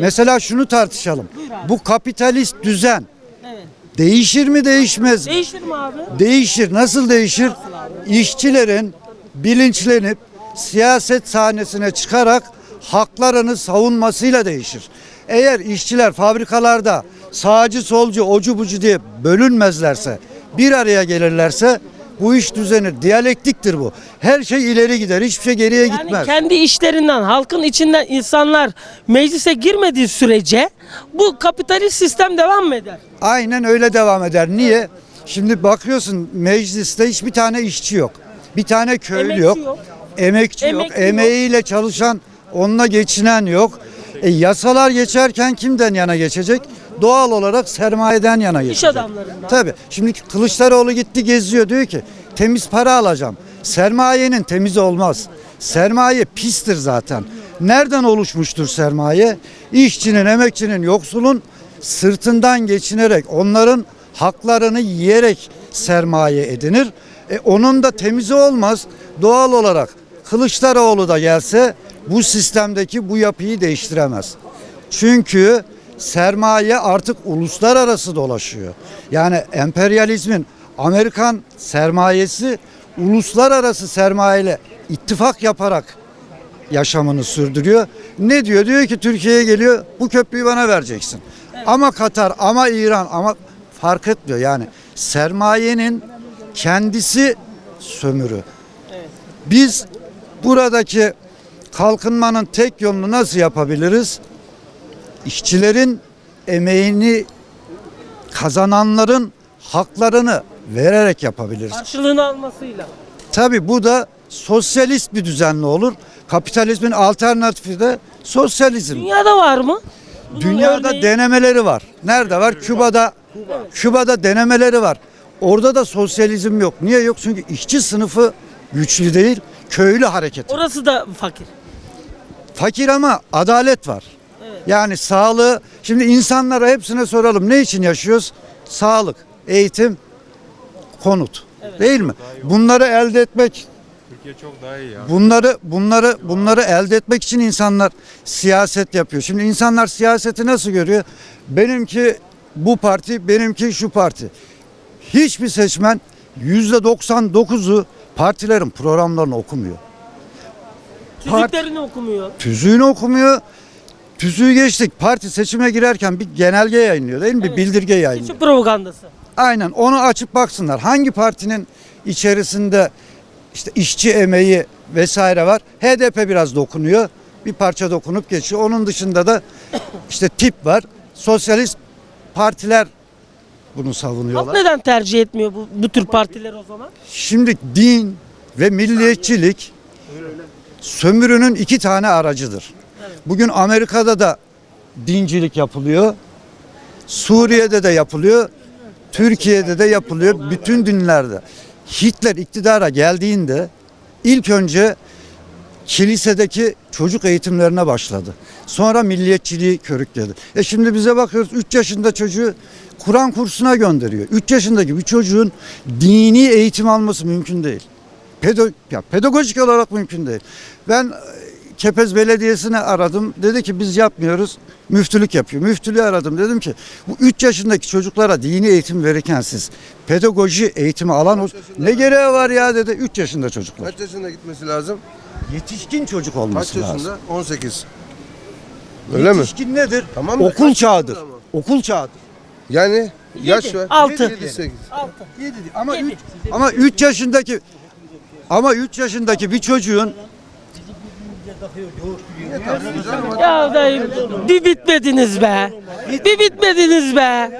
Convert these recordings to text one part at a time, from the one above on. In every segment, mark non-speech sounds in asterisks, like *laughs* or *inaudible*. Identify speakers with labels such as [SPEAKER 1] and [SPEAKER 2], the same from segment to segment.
[SPEAKER 1] Mesela şunu tartışalım. Bu kapitalist düzen
[SPEAKER 2] Evet.
[SPEAKER 1] değişir mi değişmez mi?
[SPEAKER 2] Değişir mi abi?
[SPEAKER 1] Değişir. Nasıl değişir? İşçilerin bilinçlenip siyaset sahnesine çıkarak haklarını savunmasıyla değişir. Eğer işçiler fabrikalarda sağcı solcu ocu bucu diye bölünmezlerse bir araya gelirlerse bu iş düzenir. Diyalektiktir bu. Her şey ileri gider. Hiçbir şey geriye
[SPEAKER 2] Yani
[SPEAKER 1] gitmez.
[SPEAKER 2] kendi işlerinden, halkın içinden insanlar meclise girmediği sürece bu kapitalist sistem devam mı eder?
[SPEAKER 1] Aynen öyle devam eder. Niye? Şimdi bakıyorsun mecliste hiçbir tane işçi yok. Bir tane köylü
[SPEAKER 2] Emekçi
[SPEAKER 1] yok.
[SPEAKER 2] yok.
[SPEAKER 1] Emekçi yok.
[SPEAKER 2] Emekli yok.
[SPEAKER 1] Emeğiyle çalışan, onunla geçinen yok. E, yasalar geçerken kimden yana geçecek? Doğal olarak sermayeden yana geçecek.
[SPEAKER 2] adamlarından.
[SPEAKER 1] Tabii. Şimdi Kılıçdaroğlu gitti geziyor diyor ki temiz para alacağım. Sermayenin temiz olmaz. Sermaye pistir zaten. Nereden oluşmuştur sermaye? İşçinin, emekçinin, yoksulun sırtından geçinerek, onların haklarını yiyerek sermaye edinir. E, onun da temizi olmaz. Doğal olarak Kılıçdaroğlu da gelse bu sistemdeki bu yapıyı değiştiremez. Çünkü sermaye artık uluslararası dolaşıyor. Yani emperyalizmin Amerikan sermayesi uluslararası sermayeyle ittifak yaparak yaşamını sürdürüyor. Ne diyor? Diyor ki Türkiye'ye geliyor bu köprüyü bana vereceksin. Ama Katar ama İran ama fark etmiyor yani sermayenin kendisi sömürü. Biz buradaki kalkınmanın tek yolunu nasıl yapabiliriz? İşçilerin emeğini kazananların haklarını vererek yapabiliriz.
[SPEAKER 2] Karşılığını almasıyla.
[SPEAKER 1] Tabii bu da sosyalist bir düzenli olur. Kapitalizmin alternatifi de sosyalizm.
[SPEAKER 2] Dünyada var mı? Bunun
[SPEAKER 1] Dünyada
[SPEAKER 2] örneği-
[SPEAKER 1] denemeleri var. Nerede var? Küba'da. Küba'da denemeleri var. Orada da sosyalizm yok. Niye yok? Çünkü işçi sınıfı güçlü değil, köylü hareket.
[SPEAKER 2] Orası da fakir.
[SPEAKER 1] Fakir ama adalet var. Yani sağlığı, şimdi insanlara hepsine soralım ne için yaşıyoruz? Sağlık, eğitim, konut. Değil mi? Bunları elde etmek
[SPEAKER 3] Türkiye çok daha iyi ya.
[SPEAKER 1] Bunları bunları bunları elde etmek için insanlar siyaset yapıyor. Şimdi insanlar siyaseti nasıl görüyor? Benimki bu parti, benimki şu parti. Hiçbir seçmen yüzde 99'u partilerin programlarını okumuyor.
[SPEAKER 2] Tüzüklerini okumuyor.
[SPEAKER 1] Tüzüğünü okumuyor. Tüzüğü geçtik. Parti seçime girerken bir genelge yayınlıyor değil mi? Bir
[SPEAKER 2] Evet.
[SPEAKER 1] bildirge yayınlıyor.
[SPEAKER 2] Seçim propagandası.
[SPEAKER 1] Aynen onu açıp baksınlar. Hangi partinin içerisinde işte işçi emeği vesaire var. HDP biraz dokunuyor. Bir parça dokunup geçiyor. Onun dışında da işte tip var. Sosyalist partiler bunu
[SPEAKER 2] Halk
[SPEAKER 1] savunuyorlar.
[SPEAKER 2] neden tercih etmiyor bu, bu tür partiler o zaman?
[SPEAKER 1] Şimdi din ve milliyetçilik sömürünün iki tane aracıdır. Bugün Amerika'da da dincilik yapılıyor. Suriye'de de yapılıyor. Türkiye'de de yapılıyor. Bütün dinlerde. Hitler iktidara geldiğinde ilk önce kilisedeki çocuk eğitimlerine başladı. Sonra milliyetçiliği körükledi. E şimdi bize bakıyoruz 3 yaşında çocuğu Kur'an kursuna gönderiyor. 3 yaşındaki bir çocuğun dini eğitim alması mümkün değil. Pedo, ya pedagojik olarak mümkün değil. Ben Kepez Belediyesi'ne aradım. Dedi ki biz yapmıyoruz. Müftülük yapıyor. Müftülüğü aradım. Dedim ki bu 3 yaşındaki çocuklara dini eğitim verirken siz pedagoji eğitimi alan o- ne gereği var ya dedi. 3 yaşında çocuklar.
[SPEAKER 3] Kaç yaşında gitmesi lazım?
[SPEAKER 1] Yetişkin çocuk
[SPEAKER 3] Kaç
[SPEAKER 1] olması lazım.
[SPEAKER 3] yaşında? 18. Öyle mi?
[SPEAKER 1] Yetişkin nedir?
[SPEAKER 3] Tamam da
[SPEAKER 1] Okul
[SPEAKER 3] kaç
[SPEAKER 1] çağıdır.
[SPEAKER 3] ama?
[SPEAKER 1] Okul çağıdır.
[SPEAKER 3] Yani yaş var.
[SPEAKER 2] Altı.
[SPEAKER 3] 7 8.
[SPEAKER 2] Altı.
[SPEAKER 1] Ama
[SPEAKER 2] Yedi.
[SPEAKER 1] üç, ama 3 yaşındaki ama 3 yaşındaki bir çocuğun
[SPEAKER 2] Ya dayı bir bitmediniz be. Bir bitmediniz be.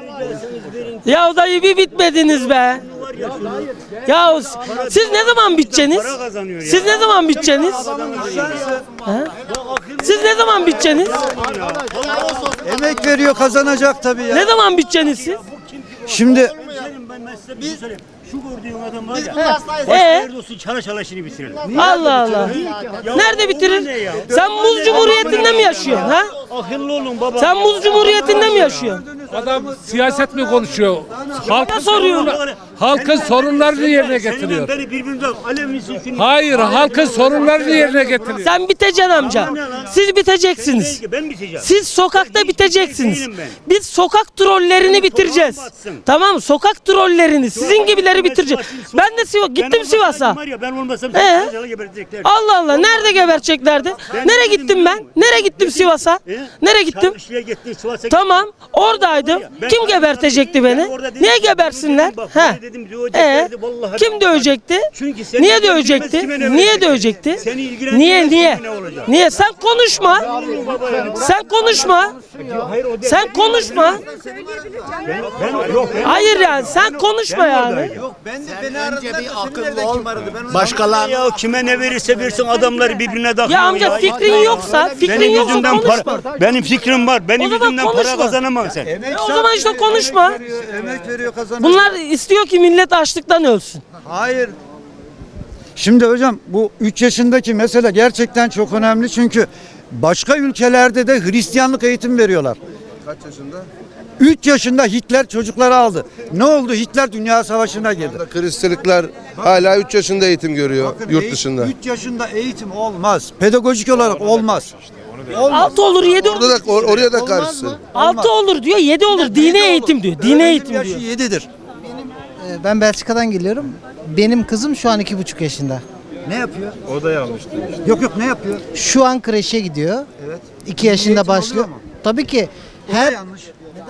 [SPEAKER 2] Ya dayı bir bitmediniz be. Ya siz ne zaman biteceksiniz? Siz ne zaman biteceksiniz? Ha? Siz ne zaman biteceksiniz?
[SPEAKER 1] emek veriyor kazanacak tabii ya.
[SPEAKER 2] Ne zaman biteceksiniz siz?
[SPEAKER 1] Şimdi
[SPEAKER 4] Ben Şu gördüğün adam var ya.
[SPEAKER 2] Ee?
[SPEAKER 4] Nerede olsun çara çala işini bitirelim.
[SPEAKER 2] Allah Allah. Nerede bitirir? Sen Muz Cumhuriyeti'nde mi yaşıyorsun ha?
[SPEAKER 4] Akıllı olun baba.
[SPEAKER 2] Sen Muz Cumhuriyeti'nde mi yaşıyorsun?
[SPEAKER 5] Adam siyaset mi konuşuyor? Halk
[SPEAKER 2] Ne soruyorum?
[SPEAKER 5] halkın sorunlarını yerine getiriyor.
[SPEAKER 4] beni şunu?
[SPEAKER 5] Hayır, halkın sorunlarını yerine getiriyor.
[SPEAKER 2] Sen biteceksin amca. Siz biteceksiniz.
[SPEAKER 4] Ben biteceğim.
[SPEAKER 2] Siz sokakta biteceksiniz.
[SPEAKER 4] şey ben.
[SPEAKER 2] Biz sokak trollerini bitireceğiz. Tamam mı? Sokak trollerini sizin gibileri bitireceğiz. Ben de Sivas gittim Sivas'a.
[SPEAKER 4] Ben olmasam
[SPEAKER 2] Ee?
[SPEAKER 4] gebertecekler.
[SPEAKER 2] Allah Allah nerede geberteceklerdi? Nereye gittim ben? Nereye gittim Sivas'a?
[SPEAKER 4] Ee?
[SPEAKER 2] Nereye gittim?
[SPEAKER 4] Çarşıya gittin, Sivas'a
[SPEAKER 2] Tamam oradaydım.
[SPEAKER 4] Ben
[SPEAKER 2] Kim
[SPEAKER 4] sana
[SPEAKER 2] gebertecekti
[SPEAKER 4] dedim,
[SPEAKER 2] beni?
[SPEAKER 4] ben orada dedim,
[SPEAKER 2] Niye gebersinler?
[SPEAKER 4] bak,
[SPEAKER 2] He.
[SPEAKER 4] dedim, döveceklerdi,
[SPEAKER 2] Ee,
[SPEAKER 4] vallahi
[SPEAKER 2] kim
[SPEAKER 4] bak.
[SPEAKER 2] dövecekti?
[SPEAKER 4] Çünkü seni
[SPEAKER 2] Niye
[SPEAKER 4] ilgilendirmez,
[SPEAKER 2] dövecekti?
[SPEAKER 4] kime ne
[SPEAKER 2] Niye
[SPEAKER 4] verecek?
[SPEAKER 2] dövecekti?
[SPEAKER 4] Seni ilgilendirmez,
[SPEAKER 2] Niye niye?
[SPEAKER 4] kime ne olacak?
[SPEAKER 2] Niye sen konuşma? Sen konuşma.
[SPEAKER 4] Hayır o değil.
[SPEAKER 2] Sen konuşma.
[SPEAKER 4] Ben, yok ben
[SPEAKER 2] Hayır yani sen konuşma yani.
[SPEAKER 4] Başkalar ya kime ne verirse versin adamları birbirine takıyor.
[SPEAKER 2] Ya amca fikrin yoksa, fikrin
[SPEAKER 4] benim
[SPEAKER 2] yoksa
[SPEAKER 4] yüzümden
[SPEAKER 2] konuşma.
[SPEAKER 4] para, benim fikrim var. Benim
[SPEAKER 2] O zaman
[SPEAKER 4] yüzümden para
[SPEAKER 2] konuşma.
[SPEAKER 4] kazanamam sen.
[SPEAKER 2] E o zaman işte konuşma.
[SPEAKER 1] Emek veriyor kazanıyor.
[SPEAKER 2] Bunlar istiyor ki millet açlıktan ölsün.
[SPEAKER 1] Hayır. Şimdi hocam bu 3 yaşındaki mesele gerçekten çok önemli çünkü başka ülkelerde de Hristiyanlık eğitim veriyorlar.
[SPEAKER 3] Kaç yaşında?
[SPEAKER 1] 3 yaşında Hitler çocukları aldı. Ne oldu? Hitler Dünya Savaşı'na girdi.
[SPEAKER 3] Hristiyanlıklar hala 3 yaşında eğitim görüyor yurt dışında.
[SPEAKER 1] 3 yaşında eğitim olmaz. Pedagojik olarak olmaz.
[SPEAKER 2] Altı olur, yedi
[SPEAKER 3] Orada
[SPEAKER 2] olur.
[SPEAKER 3] da or- oraya da karşısın.
[SPEAKER 2] Altı olur diyor, yedi olur. Dine eğitim diyor. Dine eğitim
[SPEAKER 1] yaşı
[SPEAKER 2] diyor.
[SPEAKER 1] 7'dir.
[SPEAKER 6] Ee, Ben Belçika'dan geliyorum. Benim kızım şu an iki buçuk yaşında.
[SPEAKER 1] Ne yapıyor? O da yanlış Yok yok ne yapıyor?
[SPEAKER 6] Şu an kreşe gidiyor.
[SPEAKER 1] Evet.
[SPEAKER 6] İki yaşında
[SPEAKER 1] eğitim
[SPEAKER 6] başlıyor.
[SPEAKER 1] oluyor mu?
[SPEAKER 6] Tabii ki.
[SPEAKER 1] Her
[SPEAKER 6] Her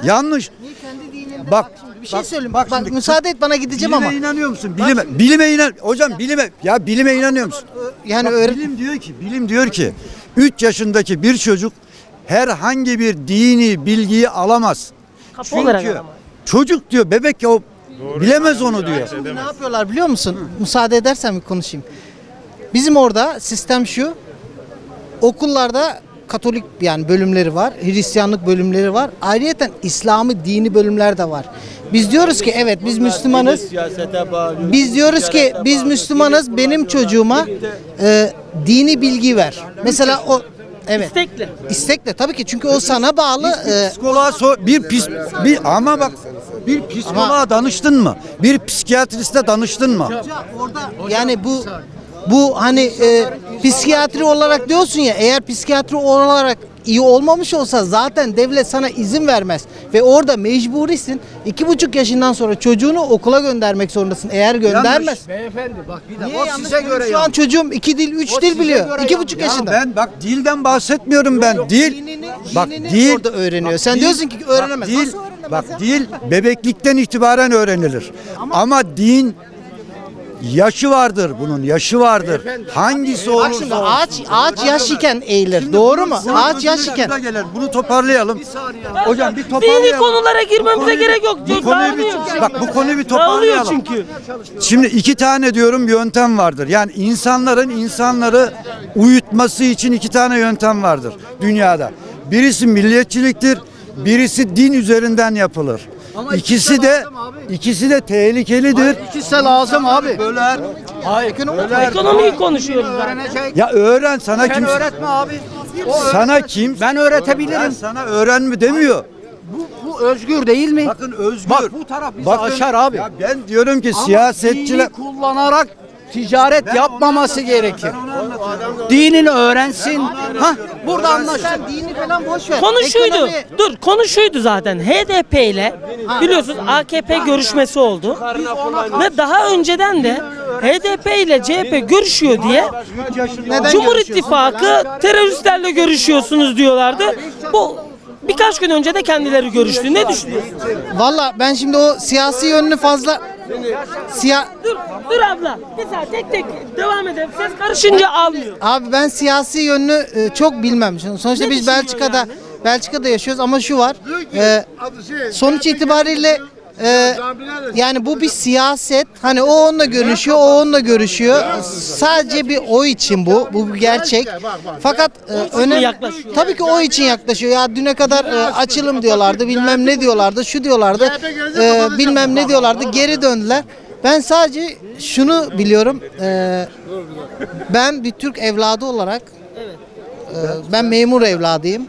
[SPEAKER 1] yanlış. Yanlış. Bak
[SPEAKER 6] bir şey
[SPEAKER 1] bak,
[SPEAKER 6] söyleyeyim.
[SPEAKER 1] bak
[SPEAKER 6] Bak,
[SPEAKER 1] şimdi
[SPEAKER 6] müsaade et bana gideceğim
[SPEAKER 1] bilime
[SPEAKER 6] ama.
[SPEAKER 1] inanıyor musun? Bilime, bilime inan. Hocam bilime ya bilime inanıyor musun?
[SPEAKER 6] Yani
[SPEAKER 1] Bak,
[SPEAKER 6] öğret-
[SPEAKER 1] bilim diyor ki bilim diyor ki 3 yaşındaki bir çocuk herhangi bir dini bilgiyi alamaz.
[SPEAKER 2] Kapı olarak
[SPEAKER 1] Çünkü
[SPEAKER 2] alamaz.
[SPEAKER 1] çocuk diyor bebek ya o bilemez onu diyor.
[SPEAKER 6] Şimdi ne yapıyorlar biliyor musun? Müsaade edersen bir konuşayım. Bizim orada sistem şu. Okullarda Katolik yani bölümleri var, Hristiyanlık bölümleri var. Ayrıyeten İslami dini bölümler de var. Biz diyoruz ki evet biz Müslümanız. Biz diyoruz ki biz Müslümanız. Benim çocuğuma e, dini bilgi ver. Mesela o evet.
[SPEAKER 2] İstekli.
[SPEAKER 6] İstekle tabii ki çünkü o sana bağlı. e,
[SPEAKER 1] Psikoloğa sor, bir pis bir ama bak bir psikoloğa danıştın mı? Bir psikiyatriste danıştın mı?
[SPEAKER 6] Yani bu bu hani e, psikiyatri olarak diyorsun ya eğer psikiyatri olarak iyi olmamış olsa zaten devlet sana izin vermez ve orada mecburisin iki buçuk yaşından sonra çocuğunu okula göndermek zorundasın eğer göndermez.
[SPEAKER 1] Beyefendi bak bir
[SPEAKER 6] Niye yanlış? Benim Şu an çocuğum iki dil üç dil biliyor iki buçuk
[SPEAKER 1] Ya
[SPEAKER 6] yaşında.
[SPEAKER 1] ben bak dilden bahsetmiyorum ben. Dil
[SPEAKER 6] Dinini,
[SPEAKER 1] bak
[SPEAKER 6] dinini
[SPEAKER 1] dil
[SPEAKER 6] orada öğreniyor. Sen diyorsun ki
[SPEAKER 1] bak,
[SPEAKER 6] öğrenemez.
[SPEAKER 1] dil,
[SPEAKER 6] Nasıl öğrenemez
[SPEAKER 1] bak
[SPEAKER 6] ya?
[SPEAKER 1] dil bebeklikten itibaren öğrenilir. Ama, din yaşı vardır bunun yaşı vardır. Hangisi
[SPEAKER 6] Bak şimdi
[SPEAKER 1] olursa
[SPEAKER 6] ağaç ağaç yaş iken eğilir. Doğru mu?
[SPEAKER 1] Bunun
[SPEAKER 6] Ağaç yaş iken.
[SPEAKER 1] gelir. Bunu toparlayalım. Hocam bir
[SPEAKER 2] Dini
[SPEAKER 1] toparlayalım.
[SPEAKER 2] konulara girmemize
[SPEAKER 1] konuyu-
[SPEAKER 2] gerek yok.
[SPEAKER 1] Bu konuyu bir, bak bu konuyu bir
[SPEAKER 2] Dağılıyor
[SPEAKER 1] toparlayalım.
[SPEAKER 2] çünkü.
[SPEAKER 1] Şimdi iki tane diyorum yöntem vardır. Yani insanların insanları uyutması için iki tane yöntem vardır dünyada. Birisi milliyetçiliktir, birisi din üzerinden yapılır. İkisi de ikisi de tehlikelidir.
[SPEAKER 6] İkisi lazım abi.
[SPEAKER 1] Böler.
[SPEAKER 2] Ekonomiyi konuşuyoruz. zaten.
[SPEAKER 1] Ya öğren sana kim öğretme abi. Sana kim?
[SPEAKER 7] Ben öğretebilirim.
[SPEAKER 1] Ben sana öğrenme demiyor.
[SPEAKER 7] Bu özgür değil mi?
[SPEAKER 1] Bakın özgür.
[SPEAKER 7] Bak bu taraf bizi
[SPEAKER 1] Bakın,
[SPEAKER 7] aşar abi.
[SPEAKER 1] Ya ben diyorum ki
[SPEAKER 7] Ama
[SPEAKER 1] siyasetçiler
[SPEAKER 7] kullanarak ticaret
[SPEAKER 1] Ben
[SPEAKER 7] yapmaması gerekir. Dinini öğrensin. Ha, burada anlaş.
[SPEAKER 6] Sen dini falan boş ver.
[SPEAKER 2] Konu şuydu.
[SPEAKER 6] Ekonomi-
[SPEAKER 2] Dur konu şuydu zaten. HDP ile biliyorsunuz AKP görüşmesi oldu. Ve daha önceden de HDP ile CHP görüşüyor diye Cumhur? İttifakı teröristlerle görüşüyorsunuz diyorlardı. Bu birkaç gün önce de kendileri görüştü. Ne düşünüyorsun?
[SPEAKER 6] Valla ben şimdi o siyasi yönünü fazla siya
[SPEAKER 2] Dur, dur abla. Bir saat tek tek devam edelim. Ses karışınca almıyor.
[SPEAKER 6] abi ben siyasi yönünü e, çok bilmem. Şimdi Sonuçta
[SPEAKER 2] Ne
[SPEAKER 6] biz
[SPEAKER 2] düşünüyorsun
[SPEAKER 6] Belçika'da
[SPEAKER 2] yani?
[SPEAKER 6] Belçika'da yaşıyoruz ama şu var. e, sonuç itibariyle e, yani bu bir siyaset. Hani o onunla görüşüyor, o onunla görüşüyor. Sadece bir o için bu. Bu bir gerçek. Fakat e, önemli tabii ki o için yaklaşıyor. Ya düne kadar e, açılım diyorlardı, bilmem ne diyorlardı, şu diyorlardı. e, bilmem ne diyorlardı. Geri döndüler. Ben sadece şunu biliyorum. e, ben bir Türk evladı olarak e, ben memur evladıyım.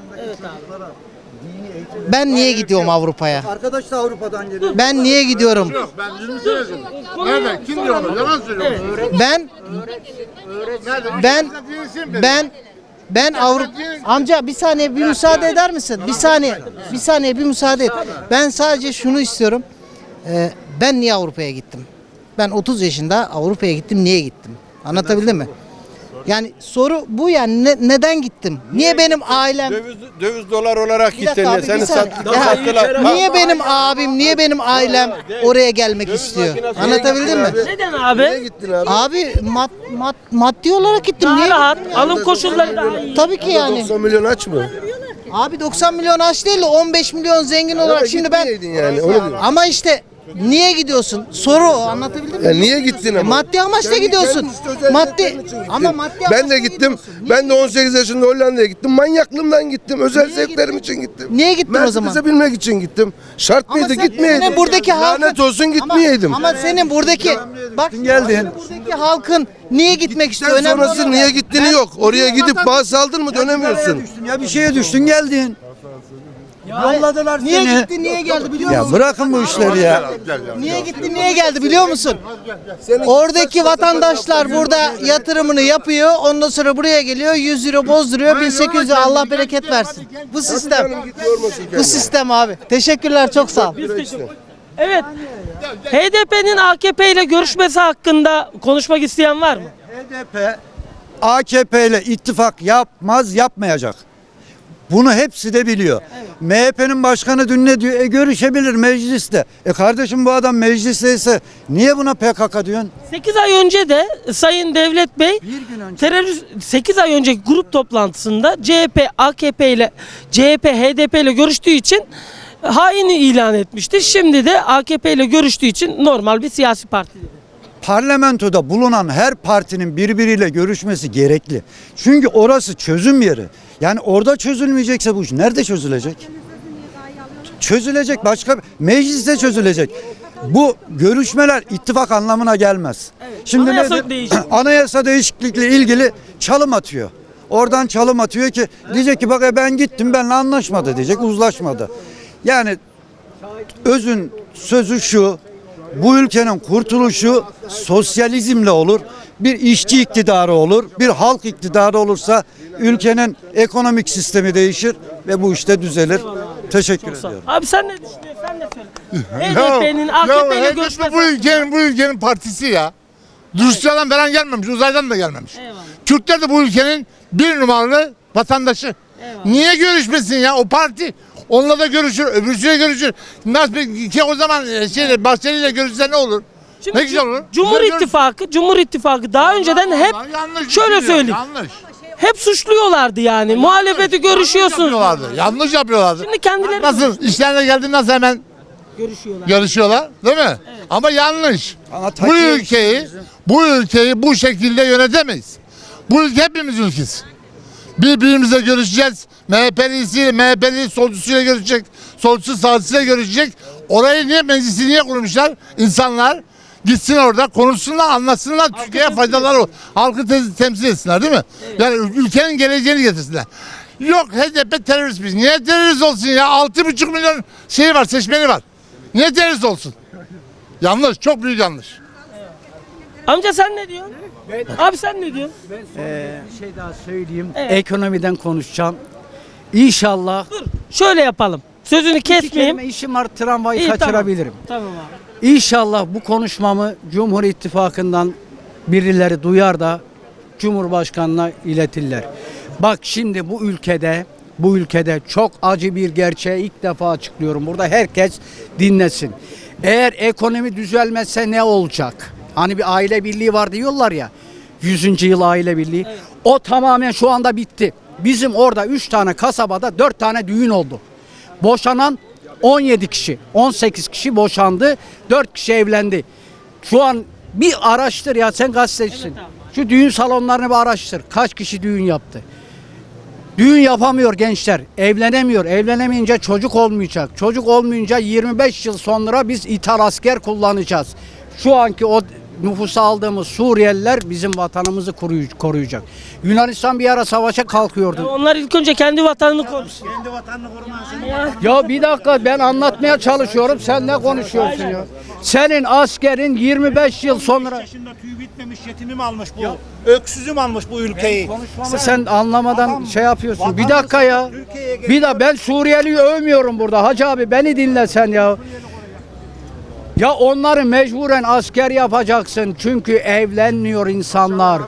[SPEAKER 6] Ben niye gidiyorum Avrupa'ya?
[SPEAKER 1] Arkadaş da Avrupa'dan geliyor.
[SPEAKER 6] Ben niye gidiyorum?
[SPEAKER 8] Ben yüzünü söyledim. Nerede? Kim diyor onu? Yalan söylüyor.
[SPEAKER 6] Ben ben ben ben Avrupa amca bir saniye bir müsaade eder misin? Bir saniye. Bir saniye bir müsaade et. Ben sadece şunu istiyorum. Ee, ben niye Avrupa'ya gittim? Ben 30 yaşında Avrupa'ya gittim. Niye gittim? Anlatabildim mi? Yani soru bu yani Ne- neden gittim? Niye benim ailem
[SPEAKER 3] Döviz, döviz dolar olarak gittin.
[SPEAKER 6] abi,
[SPEAKER 3] Seni
[SPEAKER 6] saniye.
[SPEAKER 3] sattılar.
[SPEAKER 6] Niye benim abim, niye benim ailem oraya gelmek istiyor? Anlatabildim mi?
[SPEAKER 2] Neden
[SPEAKER 3] Niye
[SPEAKER 2] abi?
[SPEAKER 3] gittin abi?
[SPEAKER 6] Abi mad, mad, maddi olarak gittim.
[SPEAKER 2] Daha
[SPEAKER 6] Niye
[SPEAKER 2] rahat.
[SPEAKER 6] gittim?
[SPEAKER 2] Alım koşulları daha iyi.
[SPEAKER 6] Tabii ki yani.
[SPEAKER 3] 90 milyon aç mı?
[SPEAKER 6] Abi 90 milyon aç değil de 15 milyon zengin olarak şimdi ben
[SPEAKER 3] yani onu
[SPEAKER 6] ama işte niye gidiyorsun? Soru o anlatabildim mi?
[SPEAKER 3] Ya niye gittin ama?
[SPEAKER 6] Maddi amaçla
[SPEAKER 3] Kendi-
[SPEAKER 6] gidiyorsun. Maddi ama maddi
[SPEAKER 3] Ben
[SPEAKER 6] amaçla
[SPEAKER 3] de gittim.
[SPEAKER 6] gidiyorsun. Niye
[SPEAKER 3] Ben de 18 yaşında Hollanda'ya gittim. Manyaklığımdan gittim. Özel
[SPEAKER 6] Niye
[SPEAKER 3] zevklerim
[SPEAKER 6] gittin?
[SPEAKER 3] için gittim.
[SPEAKER 6] Niye gittin o zaman?
[SPEAKER 3] Mercedes'e binmek için gittim. Şart
[SPEAKER 6] Ama
[SPEAKER 3] mıydı
[SPEAKER 6] sen-
[SPEAKER 3] gitmeyeydim.
[SPEAKER 6] senin buradaki halkın
[SPEAKER 3] Lanet olsun
[SPEAKER 6] Ama-
[SPEAKER 3] gitmeyeydim.
[SPEAKER 6] Ama, senin buradaki bak
[SPEAKER 1] geldin.
[SPEAKER 6] senin buradaki halkın niye gitmek istiyor? Önemli
[SPEAKER 3] sonrası
[SPEAKER 6] olan
[SPEAKER 3] niye
[SPEAKER 6] yani.
[SPEAKER 3] gittiğini
[SPEAKER 6] Ben-
[SPEAKER 3] yok. Oraya gidip bazı aldın mı dönemiyorsun.
[SPEAKER 1] Ya bir şeye düştün geldin. Yolladılar
[SPEAKER 6] Niye
[SPEAKER 1] seni.
[SPEAKER 6] gitti niye geldi biliyor
[SPEAKER 1] Ya
[SPEAKER 6] musun?
[SPEAKER 1] bırakın bu işleri ya.
[SPEAKER 6] Niye gitti niye geldi biliyor musun? Oradaki vatandaşlar burada yatırımını yapıyor. Ondan sonra buraya geliyor 100 euro bozduruyor 1800 lira Allah bereket versin. Bu sistem. Bu sistem abi. Teşekkürler çok sağ ol.
[SPEAKER 2] Evet. HDP'nin AKP ile görüşmesi hakkında konuşmak isteyen var mı?
[SPEAKER 1] HDP AKP ile ittifak yapmaz yapmayacak. Bunu hepsi de biliyor. MHP'nin başkanı dün ne diyor? E görüşebilir mecliste. E kardeşim bu adam meclisteyse niye buna PKK diyorsun?
[SPEAKER 2] 8 ay önce de Sayın Devlet Bey
[SPEAKER 1] Bir gün önce.
[SPEAKER 2] terörist 8 ay önceki grup toplantısında CHP AKP ile CHP HDP ile görüştüğü için haini ilan etmişti. Şimdi de AKP ile görüştüğü için normal bir siyasi parti.
[SPEAKER 1] Parlamentoda bulunan her partinin birbiriyle görüşmesi gerekli. Çünkü orası çözüm yeri. Yani orada çözülmeyecekse bu iş nerede çözülecek? Çözülecek başka mecliste çözülecek. Bu görüşmeler ittifak anlamına gelmez. Şimdi
[SPEAKER 2] Anayasa
[SPEAKER 1] nedir?
[SPEAKER 2] değişikliği. *clears throat*
[SPEAKER 1] Anayasa değişiklikle ilgili çalım atıyor. Oradan çalım atıyor ki diyecek ki bak e ben gittim benimle anlaşmadı diyecek uzlaşmadı. Yani özün sözü şu. Bu ülkenin kurtuluşu sosyalizmle olur. Bir işçi iktidarı olur. Bir halk iktidarı olursa ülkenin ekonomik sistemi değişir ve bu işte düzelir. Teşekkür ediyorum.
[SPEAKER 2] Abi sen ne düşünüyorsun? Sen ne söyle. HDP'nin AKP ile görüşmesi
[SPEAKER 8] bu ülkenin bu ülkenin partisi ya. Rusya'dan falan gelmemiş, uzaydan da gelmemiş. Kürtler de bu ülkenin bir numaralı vatandaşı. Niye görüşmesin ya o parti? Onunla da görüşür, öbürsüyle görüşür. Nasıl bir- ki o zaman e, şey Bahçeli ile görüşse ne olur?
[SPEAKER 2] Şimdi
[SPEAKER 8] ne güzel olur.
[SPEAKER 2] Cumhur
[SPEAKER 8] Güzel görüş-
[SPEAKER 2] İttifakı, Cumhur İttifakı daha önceden hep
[SPEAKER 8] yanlış
[SPEAKER 2] şöyle
[SPEAKER 8] düşünüyor,
[SPEAKER 2] söyleyeyim.
[SPEAKER 8] Yanlış.
[SPEAKER 2] Hep suçluyorlardı yani. Muhalefeti
[SPEAKER 8] Yanlış
[SPEAKER 2] görüşüyorsunuz.
[SPEAKER 8] yapıyorlardı. Yanlış yapıyorlardı.
[SPEAKER 2] Şimdi kendileri
[SPEAKER 8] Nasıl işlerine geldi nasıl hemen
[SPEAKER 2] görüşüyorlar.
[SPEAKER 8] görüşüyorlar değil mi? Ama yanlış.
[SPEAKER 1] Ama
[SPEAKER 8] bu
[SPEAKER 1] takıyor
[SPEAKER 8] ülkeyi bu ülkeyi bu şekilde yönetemeyiz. Bu ülke hepimiz ülkesi. Birbirimizle görüşeceğiz. MHP'lisiyle, MHP'li solcusuyla görüşecek. Solcusu sağcısıyla görüşecek. Orayı niye meclisi niye kurmuşlar? İnsanlar gitsin orada konuşsunlar, anlatsınlar. Türkiye'ye faydaları olur. Halkı te- temsil etsinler değil mi? Yani ül- ülkenin geleceğini getirsinler. Yok HDP terörist biz. Niye terörist olsun ya? 6,5 milyon şey var, seçmeni var. Niye terörist olsun? Yanlış, çok büyük yanlış.
[SPEAKER 2] Amca sen ne diyorsun? Abi sen ne diyorsun?
[SPEAKER 7] Bir şey daha söyleyeyim.
[SPEAKER 2] Evet.
[SPEAKER 7] Ekonomiden konuşacağım. İnşallah
[SPEAKER 2] Dur şöyle yapalım. Sözünü
[SPEAKER 7] iki kelime
[SPEAKER 2] kesmeyeyim.
[SPEAKER 7] işim var tramvayı
[SPEAKER 2] İyi, tamam.
[SPEAKER 7] kaçırabilirim.
[SPEAKER 2] Tamam abi.
[SPEAKER 7] İnşallah bu konuşmamı Cumhur İttifakı'ndan birileri duyar da Cumhurbaşkanına iletirler. Bak şimdi bu ülkede bu ülkede çok acı bir gerçeği ilk defa açıklıyorum. Burada herkes dinlesin. Eğer ekonomi düzelmezse ne olacak? Hani bir aile birliği var diyorlar ya. 100. yıl aile birliği. O tamamen şu anda bitti. Bizim orada 3 tane kasabada 4 tane düğün oldu. Boşanan 17 kişi, 18 kişi boşandı, 4 kişi evlendi. Şu an bir araştır ya sen gazetecisin. Şu düğün salonlarını bir araştır. Kaç kişi düğün yaptı? Düğün yapamıyor gençler. Evlenemiyor. Evlenemeyince çocuk olmayacak. Çocuk olmayınca 25 yıl sonra biz ithal asker kullanacağız. Şu anki o nüfusa aldığımız Suriyeliler bizim vatanımızı koruy- koruyacak. Yunanistan bir ara savaşa kalkıyordu.
[SPEAKER 2] Onlar ilk önce kendi vatanını konuşuyor.
[SPEAKER 4] Kendi vatanını korumasın.
[SPEAKER 7] Ya bir dakika ben anlatmaya çalışıyorum. Sen ne konuşuyorsun ya? Senin askerin 25 yıl sonra
[SPEAKER 4] yaşında tüy bitmemiş yetimim almış bu. Öksüzüm almış bu ülkeyi.
[SPEAKER 7] Konuşmamı sen anlamadan şey yapıyorsun. Bir dakika ya. Bir da ben Suriyeli'yi övmüyorum burada. Hacı abi beni dinle sen ya. Ya onları mecburen asker yapacaksın. Çünkü evlenmiyor insanlar.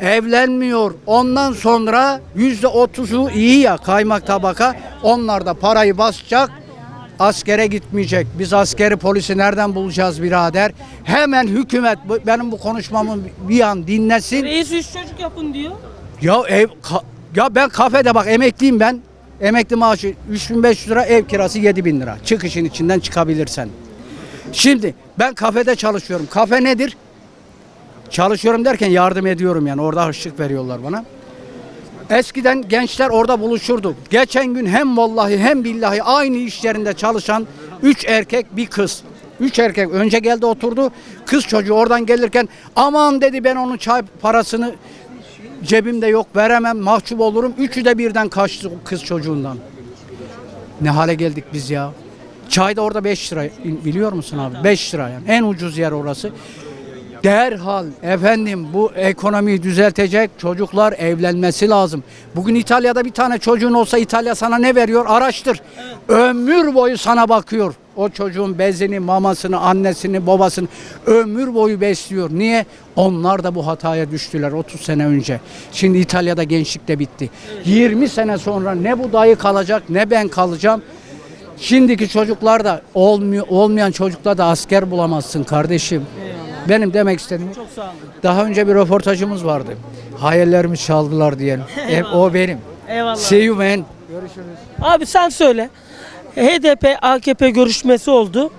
[SPEAKER 7] Evlenmiyor. Ondan sonra yüzde otuzu iyi ya kaymak tabaka. Onlar da parayı basacak. Askere gitmeyecek. Biz askeri polisi nereden bulacağız birader? Hemen hükümet benim bu konuşmamı bir an dinlesin.
[SPEAKER 2] Reis üç çocuk yapın diyor.
[SPEAKER 7] Ya ev ka- ya ben kafede bak emekliyim ben. Emekli maaşı 3500 lira, ev kirası 7000 lira. Çıkışın içinden çıkabilirsen. Şimdi ben kafede çalışıyorum. Kafe nedir? Çalışıyorum derken yardım ediyorum yani. Orada harçlık veriyorlar bana. Eskiden gençler orada buluşurdu. Geçen gün hem vallahi hem billahi aynı iş yerinde çalışan 3 erkek bir kız. 3 erkek önce geldi oturdu. Kız çocuğu oradan gelirken aman dedi ben onun çay parasını cebimde yok veremem mahcup olurum. Üçü de birden kaçtı kız çocuğundan. Ne hale geldik biz ya. Çay da orada 5 lira biliyor musun abi? 5 lira yani en ucuz yer orası. Derhal efendim bu ekonomiyi düzeltecek çocuklar evlenmesi lazım. Bugün İtalya'da bir tane çocuğun olsa İtalya sana ne veriyor? Araştır. Ömür boyu sana bakıyor. O çocuğun bezini, mamasını, annesini, babasını ömür boyu besliyor. Niye? Onlar da bu hataya düştüler 30 sene önce. Şimdi İtalya'da gençlik de bitti. 20 sene sonra ne bu dayı kalacak ne ben kalacağım. Şimdiki çocuklar da olmuyor, olmayan çocuklar da asker bulamazsın kardeşim. Benim demek istediğim
[SPEAKER 2] Çok sağ olun.
[SPEAKER 7] daha önce bir röportajımız vardı. Hayallerimi çaldılar diyelim. *laughs* E, o benim.
[SPEAKER 2] Eyvallah.
[SPEAKER 7] See you man.
[SPEAKER 2] Abi sen söyle. HDP AKP görüşmesi oldu.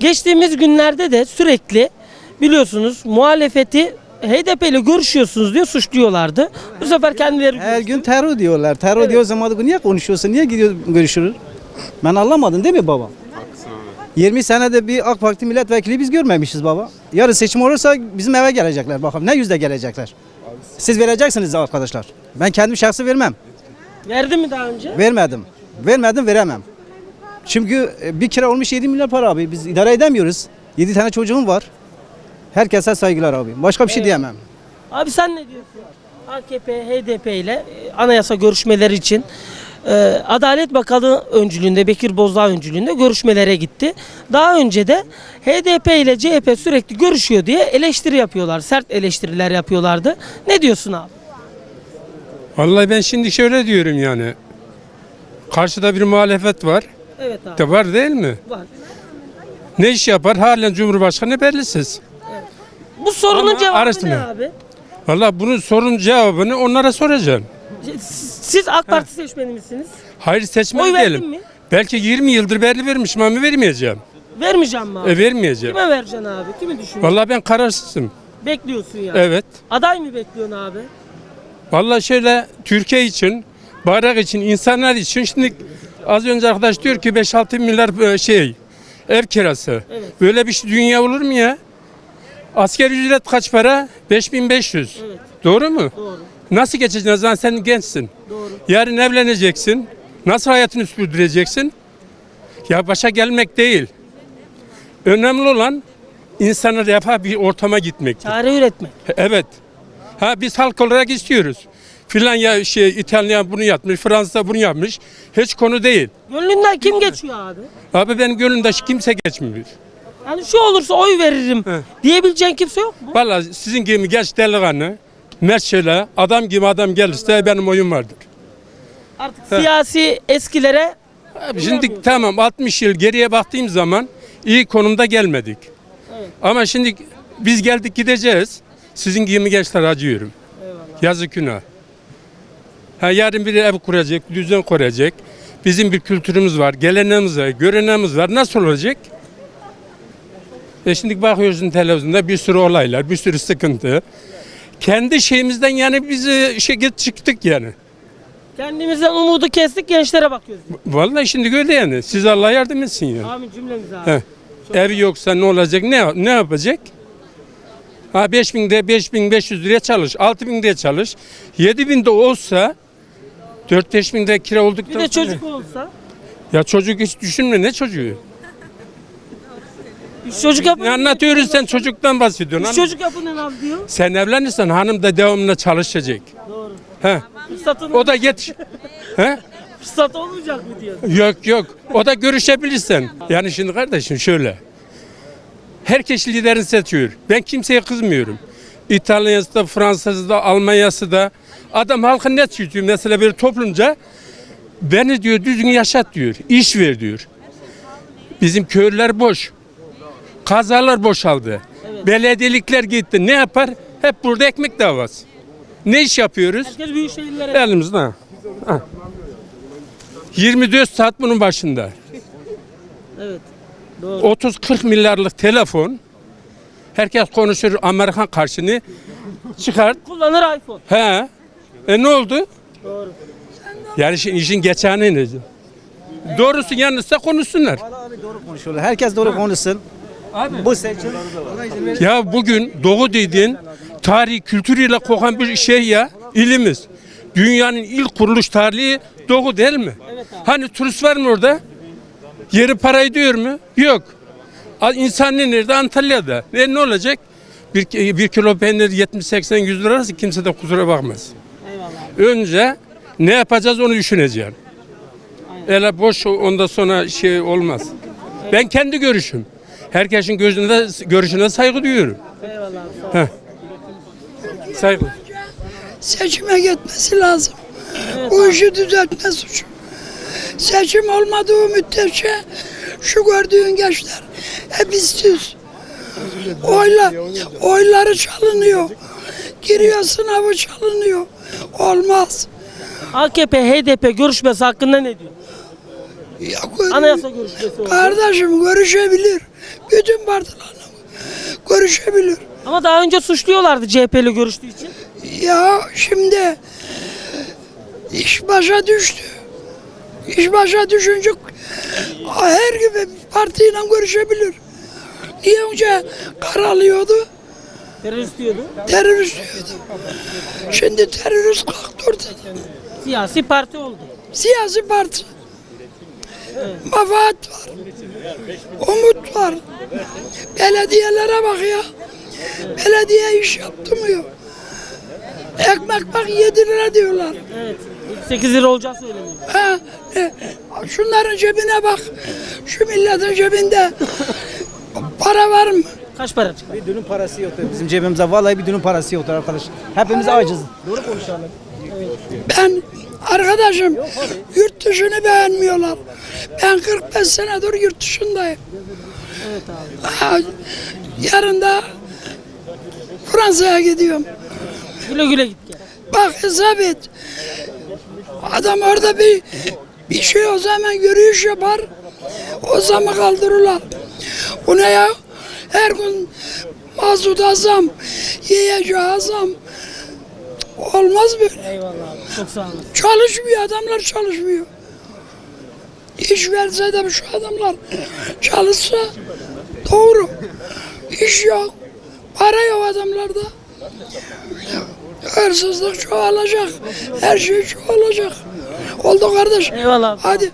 [SPEAKER 2] Geçtiğimiz günlerde de sürekli biliyorsunuz muhalefeti HDP ile görüşüyorsunuz diye suçluyorlardı. Bu sefer kendileri
[SPEAKER 9] Her gün terör diyorlar. Terör diyor zaman niye konuşuyorsun? Niye gidiyor görüşürüz? Ben anlamadım değil mi baba? 20 senede bir AK Parti milletvekili biz görmemişiz baba. Yarın seçim olursa bizim eve gelecekler bakalım. Ne yüzde gelecekler? Siz vereceksiniz arkadaşlar. Ben kendim şahsı vermem.
[SPEAKER 2] verdi mi daha önce?
[SPEAKER 9] Vermedim. Vermedim veremem. Çünkü e, bir kira olmuş 7 milyar para abi. Biz idare edemiyoruz. 7 tane çocuğum var. Herkese saygılar abi. Başka bir şey diyemem.
[SPEAKER 2] Abi sen ne diyorsun? AKP, HDP ile e, anayasa görüşmeleri için Adalet Bakanı öncülüğünde, Bekir Bozdağ öncülüğünde görüşmelere gitti. Daha önce de HDP ile CHP sürekli görüşüyor diye eleştiri yapıyorlar. Sert eleştiriler yapıyorlardı. Ne diyorsun abi?
[SPEAKER 5] Vallahi ben şimdi şöyle diyorum yani. Karşıda bir muhalefet var.
[SPEAKER 2] Evet abi.
[SPEAKER 5] De var değil mi?
[SPEAKER 2] Var.
[SPEAKER 5] Ne iş yapar? Halen Cumhurbaşkanı bellisiz.
[SPEAKER 2] Bu sorunun
[SPEAKER 5] Ama
[SPEAKER 2] cevabı ne
[SPEAKER 5] araştırma.
[SPEAKER 2] abi?
[SPEAKER 5] Vallahi bunun sorun cevabını onlara soracağım.
[SPEAKER 2] Siz AK Parti seçmeni misiniz?
[SPEAKER 5] Hayır seçmen
[SPEAKER 2] Oy verdin mi?
[SPEAKER 5] Belki 20 yıldır belli vermişim ama vermeyeceğim.
[SPEAKER 2] Vermeyeceğim mi abi?
[SPEAKER 5] E vermeyeceğim.
[SPEAKER 2] Kime vereceksin abi? Kimi düşünüyorsun?
[SPEAKER 5] Vallahi ben kararsızım.
[SPEAKER 2] Bekliyorsun yani.
[SPEAKER 5] Evet.
[SPEAKER 2] Aday mı bekliyorsun abi?
[SPEAKER 5] Vallahi şöyle Türkiye için, bayrak için, insanlar için şimdi az önce arkadaş diyor ki 5-6 milyar e, şey ev kirası.
[SPEAKER 2] Evet.
[SPEAKER 5] Böyle bir şey dünya olur mu ya? Asker ücret kaç para? 5500.
[SPEAKER 2] Evet.
[SPEAKER 5] Doğru mu?
[SPEAKER 2] Doğru.
[SPEAKER 5] Nasıl geçeceksin? O zaman sen gençsin.
[SPEAKER 2] Doğru.
[SPEAKER 5] Yarın evleneceksin. Nasıl hayatını sürdüreceksin? Ya başa gelmek değil. Önemli olan insana refah bir ortama gitmek.
[SPEAKER 2] Çare üretmek.
[SPEAKER 5] Evet. Ha biz halk olarak istiyoruz. Filan ya şey İtalyan bunu yapmış, Fransa bunu yapmış. Hiç konu değil.
[SPEAKER 2] Gönlünden kim geçiyor abi?
[SPEAKER 5] Abi benim gönlümde kimse geçmiyor.
[SPEAKER 2] Yani şu olursa oy veririm
[SPEAKER 5] He.
[SPEAKER 2] diyebileceğin kimse yok mu?
[SPEAKER 5] Vallahi sizin gibi genç delikanlı, mert şöyle, adam gibi adam gelirse benim oyun vardır.
[SPEAKER 2] Artık siyasi eskilere
[SPEAKER 5] Abi şimdi tamam 60 yıl geriye baktığım zaman iyi konumda gelmedik. Ama şimdi biz geldik gideceğiz. Sizin gibi gençler acıyorum. Yazık günah. Ha, yarın biri ev kuracak, düzen kuracak. Bizim bir kültürümüz var, geleneğimiz var, göreneğimiz var. Nasıl olacak? E şimdi bakıyorsun televizyonda bir sürü olaylar, bir sürü sıkıntı. Kendi şeyimizden yani biz e, git çıktık yani.
[SPEAKER 2] kendimizden umudu kestik gençlere bakıyoruz.
[SPEAKER 5] Vallahi şimdi öyle yani. Siz Allah yardım etsin yani.
[SPEAKER 2] Amin cümlemize abi.
[SPEAKER 5] He. Ev yoksa ne olacak? Ne ne yapacak? Ha 5000'de 5500 liraya çalış, 6000 liraya çalış. 7000'de olsa 4-5 bin lira kira
[SPEAKER 2] Bir
[SPEAKER 5] olduktan
[SPEAKER 2] de
[SPEAKER 5] sonra-
[SPEAKER 2] çocuk olsa.
[SPEAKER 5] Ya çocuk hiç düşünme ne çocuğu?
[SPEAKER 2] Üç çocuk yapın.
[SPEAKER 5] Ne anlatıyoruz sen çocuktan bahsediyorsun.
[SPEAKER 2] Üç çocuk yapın en az diyor.
[SPEAKER 5] Sen evlenirsen hanım da devamlı çalışacak.
[SPEAKER 2] Doğru.
[SPEAKER 5] He.
[SPEAKER 2] Fırsatın
[SPEAKER 5] O da yetiş. He?
[SPEAKER 2] fırsat olmayacak mı diyor.
[SPEAKER 5] Yok yok. O da görüşebilirsen. Yani şimdi kardeşim şöyle. Herkes liderini seçiyor. Ben kimseye kızmıyorum. İtalya'sı da, Fransa'sı da, Almanya'sı da. Adam halkı ne tutuyor? Mesela bir toplumca beni diyor düzgün yaşat diyor. İş ver diyor. Bizim köyler boş. Kazalar boşaldı. Belediyelikler gitti. Ne yapar? Hep burada ekmek davası. Ne iş yapıyoruz?
[SPEAKER 2] Herkes büyük şehirlere.
[SPEAKER 5] Elimizde. ha. Ha. 24 saat bunun başında.
[SPEAKER 2] Evet. Doğru.
[SPEAKER 5] 30-40 milyarlık telefon. Herkes konuşur Amerikan karşını. Çıkart.
[SPEAKER 2] Kullanır iPhone.
[SPEAKER 5] He. E ne oldu?
[SPEAKER 2] Doğru.
[SPEAKER 5] Yani işin, işin geçeni ne? Doğrusu yanlışsa konuşsunlar.
[SPEAKER 9] Konuşuyorlar. Herkes doğru konuşsun. Bu seçim
[SPEAKER 5] Ya bugün Doğu dediğin tarih kültürüyle kokan bir şey ya ilimiz. Dünyanın ilk kuruluş tarihi Doğu değil mi? Hani turist var mı orada? Yeri parayı diyor mu? Yok. İnsan ne nerede? Antalya'da. E ne olacak? Bir, bir kilo peynir 70-80-100 lira arası kimse de kusura bakmaz. Önce ne yapacağız onu düşüneceğim. Öyle boş ondan sonra şey olmaz. Ben kendi görüşüm. Herkesin gözünde görüşüne saygı duyuyorum. Eyvallah. Saygı.
[SPEAKER 10] seçime gitmesi lazım. Bu işi düzeltme suçu. Seçim olmadığı müddetçe şu gördüğün gençler hep işsiz. Oyla, oyları çalınıyor. Giriyor sınavı çalınıyor. Olmaz.
[SPEAKER 2] AKP, HDP görüşmesi hakkında ne diyor?
[SPEAKER 10] Ya, gör-
[SPEAKER 2] Anayasa görüşmesi oldu.
[SPEAKER 10] Kardeşim görüşebilir. Bütün partilerle görüşebilir.
[SPEAKER 2] Ama daha önce suçluyorlardı CHP'li görüştüğü için.
[SPEAKER 10] Ya şimdi iş başa düştü. İş başa düşünce her gibi partiyle görüşebilir. Niye önce karalıyordu?
[SPEAKER 2] Terörist diyordu.
[SPEAKER 10] Terörist diyordu. Şimdi terörist kalktı ortadan.
[SPEAKER 2] Siyasi parti oldu.
[SPEAKER 10] Siyasi parti. Mafaat var. Umut var. Belediyelere bak ya. Belediye iş yaptırmıyor. Ekmek bak 7 lira diyorlar.
[SPEAKER 2] Evet. 8 lira olacağı söyleniyor.
[SPEAKER 10] Ha, e, şunların cebine bak. Şu milletin cebinde para var mı?
[SPEAKER 2] Kaç para çıktı?
[SPEAKER 9] bir dönüm parası yoktur. Bizim cebimizde vallahi bir dönüm parası yoktur arkadaş. Hepimiz aciz. Doğru konuşalım.
[SPEAKER 10] Ben arkadaşım yurt dışını beğenmiyorlar. Ben 45 senedir yurt dışındayım. Ha, yarın da Fransa'ya gidiyorum.
[SPEAKER 2] Güle güle git.
[SPEAKER 10] Bak hesap et. Adam orada bir bir şey o zaman yürüyüş yapar. O zaman kaldırırlar. Bu ne ya? Her gün mazot azam, yiyeceği zam. Olmaz böyle.
[SPEAKER 2] Eyvallah abi. Çok sağ olun.
[SPEAKER 10] Çalışmıyor adamlar çalışmıyor. İş verse de şu adamlar çalışsa doğru. İş yok. Para yok adamlarda. Hırsızlık çoğalacak. Her şey çoğalacak. Oldu kardeş.
[SPEAKER 2] Eyvallah.
[SPEAKER 10] Hadi